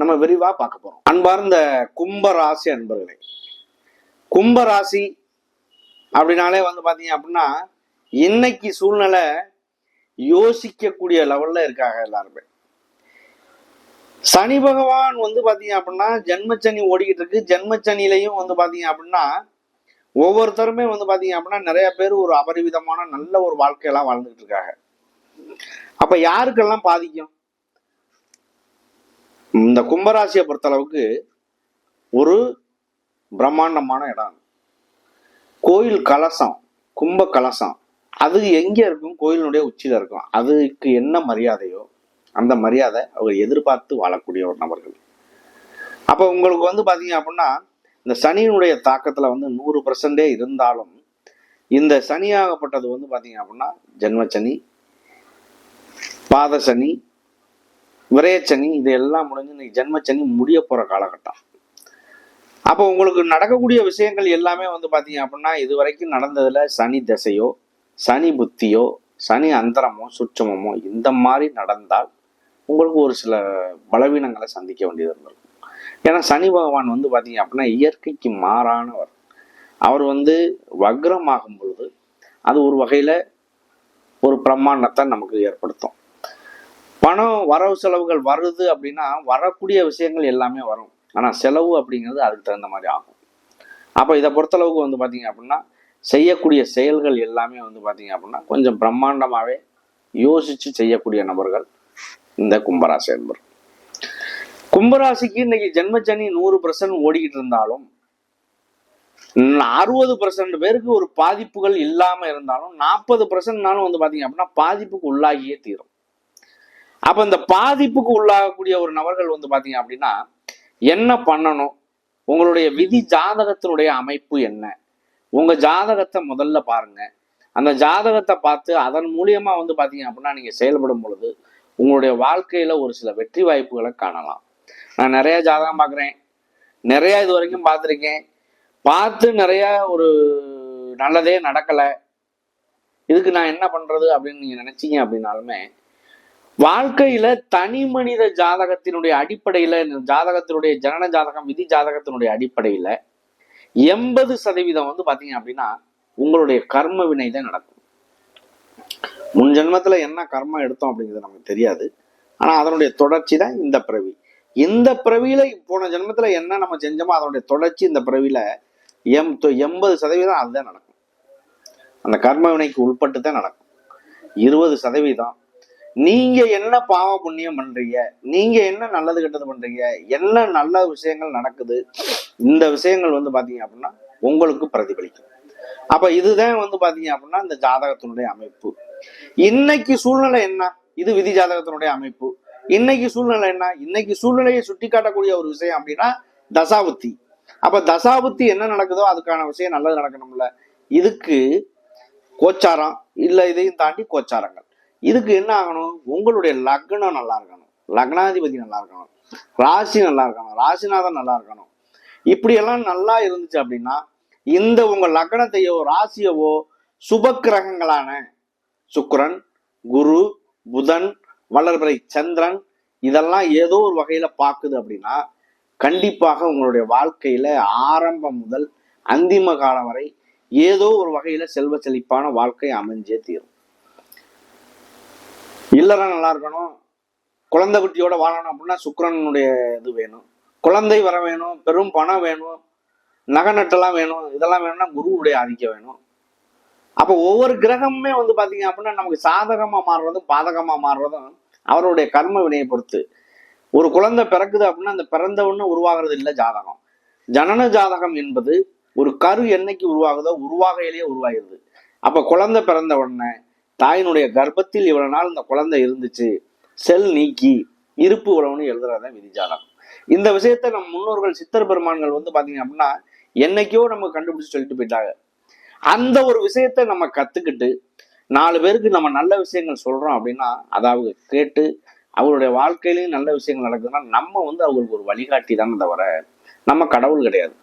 நம்ம விரிவா பார்க்க போறோம். அன்பார்ந்த கும்ப ராசி அன்பர்களே கும்ப ராசி அப்படின்னாலே வந்து பாத்தீங்க அப்படின்னா இன்னைக்கு சூழ்நிலை யோசிக்கக்கூடிய லெவல்ல இருக்காங்க எல்லாருமே. சனி பகவான் வந்து பாத்தீங்க அப்படின்னா ஜென்மச்சனி ஓடிக்கிட்டு இருக்கு. ஜென்மச்சனிலையும் வந்து பாத்தீங்க அப்படின்னா ஒவ்வொருத்தருமே வந்து பாத்தீங்க அப்படின்னா நிறைய பேர் ஒரு அபரிவிதமான நல்ல ஒரு வாழ்க்கையெல்லாம் வாழ்ந்துகிட்டு இருக்காங்க. அப்ப யாருக்கெல்லாம் பாதிக்கும்? இந்த கும்பராசியை பொறுத்தளவுக்கு ஒரு பிரம்மாண்டமான இடம். கோயில் கலசம் கும்ப கலசம். அது எங்கே இருக்கும்? கோயிலினுடைய உச்சியில் இருக்கும். அதுக்கு என்ன மரியாதையோ அந்த மரியாதை அவர் எதிர்பார்த்து வாழக்கூடிய ஒரு நபர்கள். அப்போ உங்களுக்கு வந்து பார்த்தீங்க அப்படின்னா இந்த சனியினுடைய தாக்கத்தில் வந்து நூறு பர்சன்டே இருந்தாலும் இந்த சனியாகப்பட்டது வந்து பார்த்தீங்க அப்படின்னா ஜென்மச்சனி பாதசனி விரயச்சனி இது எல்லாம் முடிஞ்சு இன்னைக்கு ஜென்மச்சனி முடிய போகிற காலகட்டம். அப்போ உங்களுக்கு நடக்கக்கூடிய விஷயங்கள் எல்லாமே வந்து பார்த்தீங்க அப்படின்னா இது வரைக்கும் நடந்ததில் சனி திசையோ சனி புத்தியோ சனி அந்தரமோ சுற்றமோ இந்த மாதிரி நடந்தால் உங்களுக்கு ஒரு சில பலவீனங்களை சந்திக்க வேண்டியது இருந்திருக்கும் ஏன்னா சனி பகவான் வந்து பார்த்தீங்க அப்படின்னா இயற்கைக்கு மாறானவர். அவர் வந்து வக்ரமாகும் பொழுது அது ஒரு வகையில் ஒரு பிரம்மாண்டத்தை நமக்கு ஏற்படுத்தும். பணம் வரவு செலவுகள் வருது அப்படின்னா வரக்கூடிய விஷயங்கள் எல்லாமே வரும். ஆனால் செலவு அப்படிங்கிறது அதுக்கு தகுந்த மாதிரி ஆகும். அப்போ இதை பொறுத்தளவுக்கு வந்து பார்த்தீங்க அப்படின்னா செய்யக்கூடிய செயல்கள் எல்லாமே வந்து பார்த்தீங்க அப்படின்னா கொஞ்சம் பிரம்மாண்டமாகவே யோசித்து செய்யக்கூடிய நபர்கள் இந்த கும்பராசி என்பர் கும்பராசிக்கு இன்னைக்கு ஜென்மச்சனி நூறு பர்சன்ட் ஓடிக்கிட்டு இருந்தாலும் அறுபது பர்சன்ட் பேருக்கு ஒரு பாதிப்புகள் இல்லாமல் இருந்தாலும் நாற்பது பர்சன்ட்னாலும் வந்து பார்த்தீங்க அப்படின்னா பாதிப்புக்கு உள்ளாகியே தீரும். அப்ப இந்த பாதிப்புக்கு உள்ளாகக்கூடிய ஒரு நபர்கள் வந்து பாத்தீங்க அப்படின்னா என்ன பண்ணணும்? உங்களுடைய விதி ஜாதகத்தினுடைய அமைப்பு என்ன? உங்க ஜாதகத்தை முதல்ல பாருங்க. அந்த ஜாதகத்தை பார்த்து அதன் மூலியமா வந்து பாத்தீங்க அப்படின்னா நீங்க செயல்படும் பொழுது உங்களுடைய வாழ்க்கையில ஒரு சில வெற்றி வாய்ப்புகளை காணலாம். நான் நிறைய ஜாதகம் பார்க்குறேன். நிறைய இது வரைக்கும் பார்த்துருக்கேன். பார்த்து நிறைய ஒரு நல்லதே நடக்கலை. இதுக்கு நான் என்ன பண்றது அப்படின்னு நீங்க நினைச்சீங்க அப்படின்னாலுமே வாழ்க்கையில தனி மனித ஜாதகத்தினுடைய அடிப்படையில இந்த ஜாதகத்தினுடைய ஜனன ஜாதகம் விதி ஜாதகத்தினுடைய அடிப்படையில எண்பது சதவீதம் வந்து பாத்தீங்க அப்படின்னா உங்களுடைய கர்ம வினை தான் நடக்கும். முன் ஜென்மத்துல என்ன கர்மம் எடுத்தோம் அப்படிங்கிறது நமக்கு தெரியாது. ஆனா அதனுடைய தொடர்ச்சி தான் இந்த பிறவி. இந்த பிறவியில போன ஜென்மத்துல என்ன நம்ம செஞ்சோமோ அதனுடைய தொடர்ச்சி இந்த பிறவியில எம் எண்பது சதவீதம் அதுதான் நடக்கும். அந்த கர்ம வினைக்கு உட்பட்டு தான் நடக்கும். இருபது சதவீதம் நீங்க என்ன பாவ புண்ணியம் பண்றீங்க? நீங்க என்ன நல்லது கெட்டது பண்றீங்க? என்ன நல்ல விஷயங்கள் நடக்குது? இந்த விஷயங்கள் வந்து பாத்தீங்க அப்படின்னா உங்களுக்கு பிரதிபலிக்கும். அப்ப இதுதான் வந்து பாத்தீங்க அப்படின்னா இந்த ஜாதகத்தினுடைய அமைப்பு. இன்னைக்கு சூழ்நிலை என்ன? இது விதி ஜாதகத்தினுடைய அமைப்பு. இன்னைக்கு சூழ்நிலை என்ன? இன்னைக்கு சூழ்நிலையை சுட்டி காட்டக்கூடிய ஒரு விஷயம் அப்படின்னா தசாபுத்தி. அப்ப தசாபுத்தி என்ன நடக்குதோ அதுக்கான விஷயம் நல்லது நடக்கணும்ல. இதுக்கு கோச்சாரம் இல்ல இதையும் தாண்டி கோச்சாரங்கள். இதுக்கு என்ன ஆகணும்? உங்களுடைய லக்னம் நல்லா இருக்கணும். லக்னாதிபதி நல்லா இருக்கணும். ராசி நல்லா இருக்கணும். ராசிநாதன் நல்லா இருக்கணும். இப்படியெல்லாம் நல்லா இருந்துச்சு அப்படின்னா இந்த உங்க லக்னத்தையோ ராசியவோ சுப கிரகங்களான குரு புதன் வளர்பிறை சந்திரன் இதெல்லாம் ஏதோ ஒரு வகையில பாக்குது அப்படின்னா கண்டிப்பாக உங்களுடைய வாழ்க்கையில ஆரம்பம் முதல் அந்திம காலம் வரை ஏதோ ஒரு வகையில செல்வ செழிப்பான வாழ்க்கை அமைஞ்சே தீரும். இல்லறம் நல்லா இருக்கணும் குழந்தை குட்டியோட வாழணும் அப்படின்னா சுக்கரனுடைய இது வேணும். குழந்தை வர வேணும் பெரும் பணம் வேணும் நகை நட்டெல்லாம் வேணும் இதெல்லாம் வேணும்னா குருவுடைய ஆதிக்கம் வேணும். அப்போ ஒவ்வொரு கிரகமுமே வந்து பார்த்தீங்க அப்படின்னா நமக்கு சாதகமாக மாறுறதும் பாதகமாக மாறுறதும் அவருடைய கர்ம வினையை பொறுத்து. ஒரு குழந்தை பிறக்குது அப்படின்னா அந்த பிறந்தவொன்னு உருவாகிறது இல்லை ஜாதகம். ஜனன ஜாதகம் என்பது ஒரு கரு என்னைக்கு உருவாகுதோ உருவாகையிலேயே உருவாகிறது. அப்போ குழந்தை பிறந்த உடனே தாயினுடைய கர்ப்பத்தில் இவ்வளவு நாள் இந்த குழந்தை இருந்துச்சு செல் நீக்கி இருப்பு உழவுன்னு எழுதுறதுதான் விதிஜாலம் இந்த விஷயத்த நம்ம முன்னோர்கள் சித்தர் பெருமான்கள் வந்து பாத்தீங்க அப்படின்னா என்னைக்கோ நம்ம கண்டுபிடிச்சு சொல்லிட்டு போயிட்டாங்க. அந்த ஒரு விஷயத்த நம்ம கத்துக்கிட்டு நாலு பேருக்கு நம்ம நல்ல விஷயங்கள் சொல்றோம் அப்படின்னா அதாவது கேட்டு அவருடைய வாழ்க்கையிலையும் நல்ல விஷயங்கள் நடக்குதுன்னா நம்ம வந்து அவங்களுக்கு ஒரு வழிகாட்டி தானே தவிர நம்ம கடவுள் கிடையாது.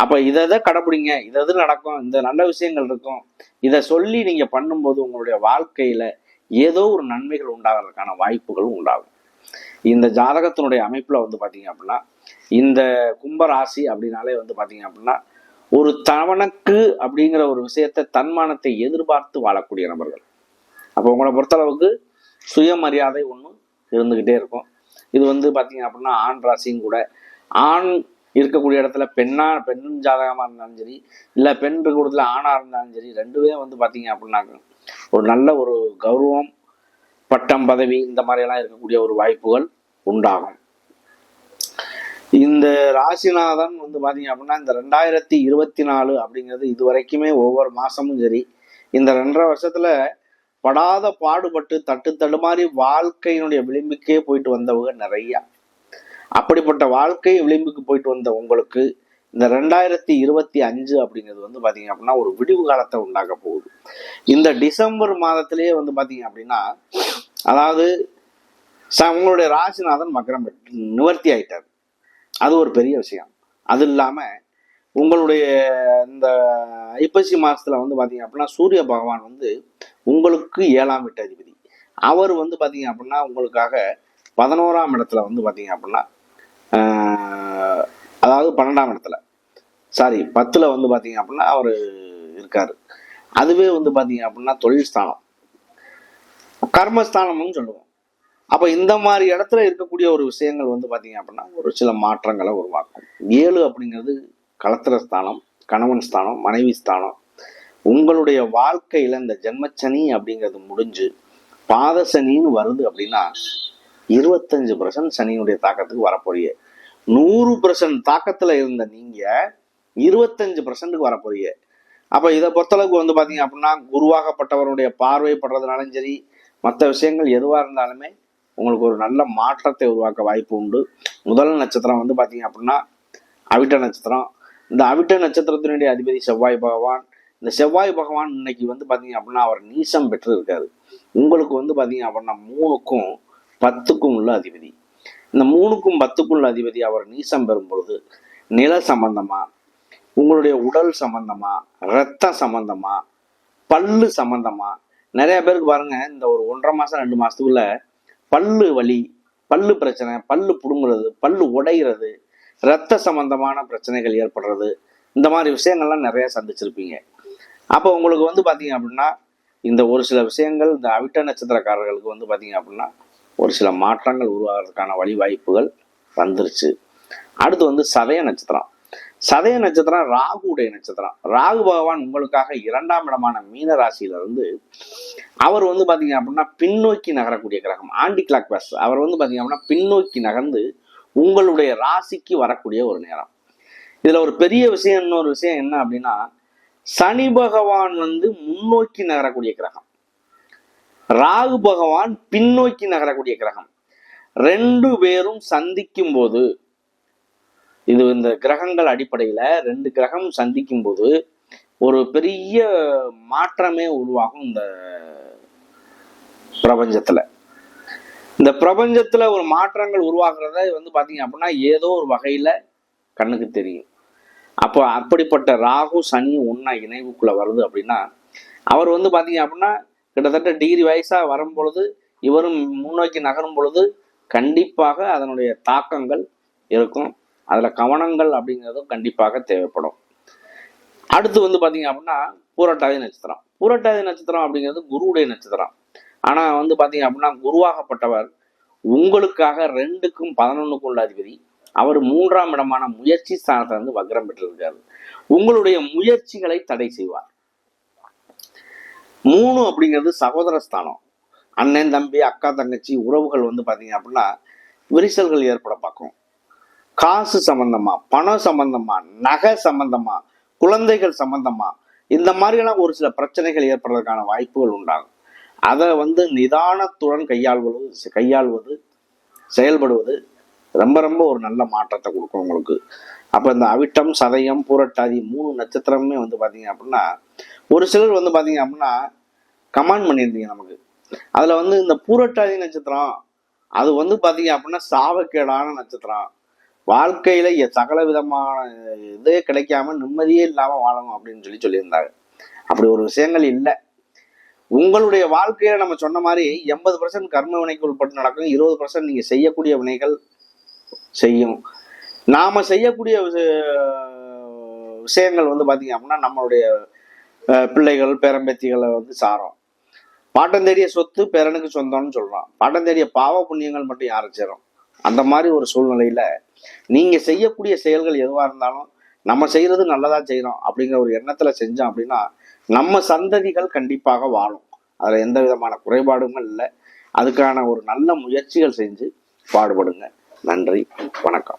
அப்போ இதை இதை கடைப்பிடிங்க இதை இது நடக்கும். இந்த நல்ல விஷயங்கள் இருக்கும். இதை சொல்லி நீங்க பண்ணும்போது உங்களுடைய வாழ்க்கையில ஏதோ ஒரு நன்மைகள் உண்டாகிறதுக்கான வாய்ப்புகளும் உண்டாகும். இந்த ஜாதகத்தினுடைய அமைப்புல வந்து பார்த்தீங்க அப்படின்னா இந்த கும்பராசி அப்படின்னாலே வந்து பார்த்தீங்க அப்படின்னா ஒரு தவணக்கு அப்படிங்கிற ஒரு விஷயத்தை தன்மானத்தை எதிர்பார்த்து வாழக்கூடிய நபர்கள். அப்போ உங்களை பொறுத்தளவுக்கு சுயமரியாதை ஒன்று இருந்துக்கிட்டே இருக்கும். இது வந்து பார்த்தீங்க அப்படின்னா ஆண் ராசியும் கூட ஆண் இருக்கக்கூடிய இடத்துல பெண்ணா பெண் ஜாதகமாக இருந்தாலும் சரி இல்லை பெண் இருக்கக்கூடிய ஆணாக இருந்தாலும் சரி ரெண்டுமே வந்து பார்த்தீங்க அப்படின்னாக்க ஒரு நல்ல ஒரு கௌரவம் பட்டம் பதவி இந்த மாதிரியெல்லாம் இருக்கக்கூடிய ஒரு வாய்ப்புகள் உண்டாகும். இந்த ராசிநாதன் வந்து பாத்தீங்க அப்படின்னா இந்த ரெண்டாயிரத்தி இருபத்தி நாலு அப்படிங்கிறது இது வரைக்குமே ஒவ்வொரு மாசமும் சரி இந்த ரெண்டரை வருஷத்துல படாத பாடுபட்டு தட்டு தடுமாறி வாழ்க்கையினுடைய விளிம்புக்கே போயிட்டு வந்தவங்க நிறைய. அப்படிப்பட்ட வாழ்க்கை விளிம்புக்கு போயிட்டு வந்த உங்களுக்கு இந்த ரெண்டாயிரத்தி இருபத்தி அஞ்சு அப்படிங்கிறது வந்து பார்த்தீங்க அப்படின்னா ஒரு விடிவு காலத்தை உண்டாக்க போகுது. இந்த டிசம்பர் மாதத்திலேயே வந்து பார்த்தீங்க அப்படின்னா அதாவது ச- உங்களுடைய ராசிநாதன் மக்கரம் நிவர்த்தி ஆயிட்டார். அது ஒரு பெரிய விஷயம். அது இல்லாமல் உங்களுடைய இந்த ஐப்பசி மாதத்தில் வந்து பார்த்தீங்க அப்படின்னா சூரிய பகவான் வந்து உங்களுக்கு ஏழாம் வீட்டு அதிபதி. அவர் வந்து பார்த்தீங்க அப்படின்னா உங்களுக்காக பதினோராம் இடத்துல வந்து பார்த்தீங்க அப்படின்னா அதாவது பன்னெண்டாம் இடத்துல. சாரி பத்தில் வந்து பார்த்தீங்க அப்படின்னா அவர் இருக்கார். அதுவே வந்து பார்த்தீங்க அப்படின்னா தொழில் ஸ்தானம். கர்மஸ்தானம்னு சொல்லுவோம். அப்போ இந்த மாதிரி இடத்துல இருக்கக்கூடிய ஒரு விஷயங்கள் வந்து பார்த்தீங்க அப்படின்னா ஒரு சில மாற்றங்களை உருவாக்கும். ஏழு அப்படிங்கிறது களத்திர ஸ்தானம் கணவன் ஸ்தானம் மனைவி ஸ்தானம். உங்களுடைய வாழ்க்கையில இந்த ஜென்மச்சனி அப்படிங்கிறது முடிஞ்சு பாதசனின்னு வருது அப்படின்னா இருபத்தஞ்சு பர்சன்ட் சனியினுடைய தாக்கத்துக்கு வரப்போறீங்க. நூறு பர்சன்ட் தாக்கத்துல இருந்த நீங்க இருபத்தஞ்சு பர்சன்ட்டுக்கு வரப்போறீங்க. அப்ப இதை பொறுத்தளவுக்கு வந்து பாத்தீங்க அப்படின்னா குருவாகப்பட்டவருடைய பார்வைப்படுறதுனாலும் சரி மற்ற விஷயங்கள் எதுவாக இருந்தாலுமே உங்களுக்கு ஒரு நல்ல மாற்றத்தை உருவாக்க வாய்ப்பு உண்டு. முதல் நட்சத்திரம் வந்து பார்த்தீங்க அப்படின்னா அவிட்ட நட்சத்திரம். இந்த அவிட்ட நட்சத்திரத்தினுடைய அதிபதி செவ்வாய் பகவான். இந்த செவ்வாய் பகவான் இன்னைக்கு வந்து பார்த்தீங்க அப்படின்னா அவர் நீசம் பெற்று இருக்காரு உங்களுக்கு வந்து பார்த்தீங்க அப்படின்னா மூணுக்கும் பத்துக்கும் உள்ள அதிபதி. இந்த மூணுக்கும் பத்துக்கும் உள்ள அதிபதி அவர் நீசம் பெறும் பொழுது நில சம்பந்தமா உங்களுடைய உடல் சம்பந்தமா ரத்த சம்பந்தமா பல்லு சம்பந்தமா நிறைய பேருக்கு பாருங்க இந்த ஒரு ஒன்றரை மாசம் ரெண்டு மாசத்துக்குள்ள பல்லு வலி பல்லு பிரச்சனை பல்லு புடுங்குறது பல்லு உடைகிறது ரத்த சம்பந்தமான பிரச்சனைகள் ஏற்படுறது இந்த மாதிரி விஷயங்கள்லாம் நிறைய சந்திச்சிருப்பீங்க. அப்போ உங்களுக்கு வந்து பார்த்தீங்க அப்படின்னா இந்த ஒரு சில விஷயங்கள் இந்த அவிட்ட நட்சத்திரக்காரர்களுக்கு வந்து பார்த்தீங்க அப்படின்னா ஒரு சில மாற்றங்கள் உருவாகிறதுக்கான வழிவாய்ப்புகள் வந்துருச்சு. அடுத்து வந்து சதய நட்சத்திரம். சதய நட்சத்திரம் ராகுடைய நட்சத்திரம். ராகு பகவான் உங்களுக்காக இரண்டாம் இடமான மீன ராசியிலிருந்து அவர் வந்து பார்த்தீங்க அப்படின்னா பின்னோக்கி நகரக்கூடிய கிரகம் ஆண்டி கிளாக் பஸ். அவர் வந்து பார்த்தீங்க அப்படின்னா பின்னோக்கி நகர்ந்து உங்களுடைய ராசிக்கு வரக்கூடிய ஒரு நேரம். இதில் ஒரு பெரிய விஷயம் இன்னொரு விஷயம் என்ன அப்படின்னா சனி பகவான் வந்து முன்னோக்கி நகரக்கூடிய கிரகம். ராகு பகவான் பின்னோக்கி நகரக்கூடிய கிரகம். ரெண்டு பேரும் சந்திக்கும் போது இது இந்த கிரகங்கள் அடிப்படையில் ரெண்டு கிரகம் சந்திக்கும் போது ஒரு பெரிய மாற்றமே உருவாகும் இந்த பிரபஞ்சத்தில். இந்த பிரபஞ்சத்தில் ஒரு மாற்றங்கள் உருவாகிறத வந்து பார்த்தீங்க அப்படின்னா ஏதோ ஒரு வகையில் கண்ணுக்கு தெரியும். அப்போ அப்படிப்பட்ட ராகு சனி ஒன்றா இணைவுக்குள்ளே வருது அப்படின்னா அவர் வந்து பார்த்தீங்க அப்படின்னா கிட்டத்தட்ட டிகிரி வயசாக வரும் பொழுது இவரும் முன்னோக்கி நகரும் பொழுது கண்டிப்பாக அதனுடைய தாக்கங்கள் இருக்கும். அதில் கவனங்கள் அப்படிங்கிறதும் கண்டிப்பாக தேவைப்படும். அடுத்து வந்து பார்த்தீங்க அப்படின்னா பூரட்டாதி நட்சத்திரம். பூரட்டாதி நட்சத்திரம் அப்படிங்கிறது குருவுடைய நட்சத்திரம். ஆனால் வந்து பார்த்தீங்க அப்படின்னா குருவாகப்பட்டவர் உங்களுக்காக ரெண்டுக்கும் பதினொன்றுக்கு உள்ள அதிபதி. அவர் மூன்றாம் இடமான முயற்சி ஸ்தானத்தை வந்து வக்ரம் பெற்றிருக்காரு. உங்களுடைய முயற்சிகளை தடை செய்வார். மூணு அப்படிங்கிறது சகோதர ஸ்தானம். அண்ணன் தம்பி அக்கா தங்கச்சி உறவுகள் வந்து பார்த்தீங்க அப்படின்னா விரிசல்கள் ஏற்பட பார்க்கும். காசு சம்பந்தமா பணம் சம்பந்தமா நகை சம்பந்தமா குழந்தைகள் சம்பந்தமா இந்த மாதிரியெல்லாம் ஒரு சில பிரச்சனைகள் ஏற்படுறதுக்கான வாய்ப்புகள் உண்டாகும். அதை வந்து நிதானத்துடன் கையாள்வது கையாள்வது செயல்படுவது ரொம்ப ரொம்ப ஒரு நல்ல மாற்றத்தை கொடுக்கும் உங்களுக்கு. அப்போ இந்த அவிட்டம் சதயம் பூரட்டாதி மூணு நட்சத்திரமுமே வந்து பார்த்தீங்க அப்படின்னா ஒரு சிலர் வந்து பார்த்தீங்க அப்படின்னா கமெண்ட் பண்ணியிருந்தீங்க நமக்கு. அதில் வந்து இந்த பூரட்டாதி நட்சத்திரம் அது வந்து பார்த்தீங்க அப்படின்னா சாவக்கேடான நட்சத்திரம். வாழ்க்கையில சகல விதமான இதே கிடைக்காம நிம்மதியே இல்லாமல் வாழணும் அப்படின்னு சொல்லி சொல்லியிருந்தாங்க. அப்படி ஒரு விஷயங்கள் இல்லை. உங்களுடைய வாழ்க்கையில நம்ம சொன்ன மாதிரி எண்பது பர்சன்ட் கர்ம வினைக்கு உட்பட்டு நடக்கும் இருபது பர்சன்ட் நீங்க செய்யக்கூடிய வினைகள் செய்யும். நாம செய்யக்கூடிய விஷயங்கள் வந்து பார்த்தீங்க அப்படின்னா நம்மளுடைய பிள்ளைகள் பேரம்பேத்திகளை வந்து சாரும். பாட்டம் தேடிய சொத்து பேரனுக்கு சொந்தம்னு சொல்கிறான் பாட்டம் தேடிய பாவ புண்ணியங்கள் மட்டும் யாரை சேரும்? அந்த மாதிரி ஒரு சூழ்நிலையில நீங்க செய்யக்கூடிய செயல்கள் எதுவா இருந்தாலும் நம்ம செய்யறது நல்லதா செய்யறோம் அப்படிங்கிற ஒரு எண்ணத்துல செஞ்சோம் அப்படின்னா நம்ம சந்ததிகள் கண்டிப்பாக வாழும். அதுல எந்த விதமான குறைபாடும் இல்லை. அதுக்கான ஒரு நல்ல முயற்சிகள் செஞ்சு பாடுபடுங்க. நன்றி. வணக்கம்.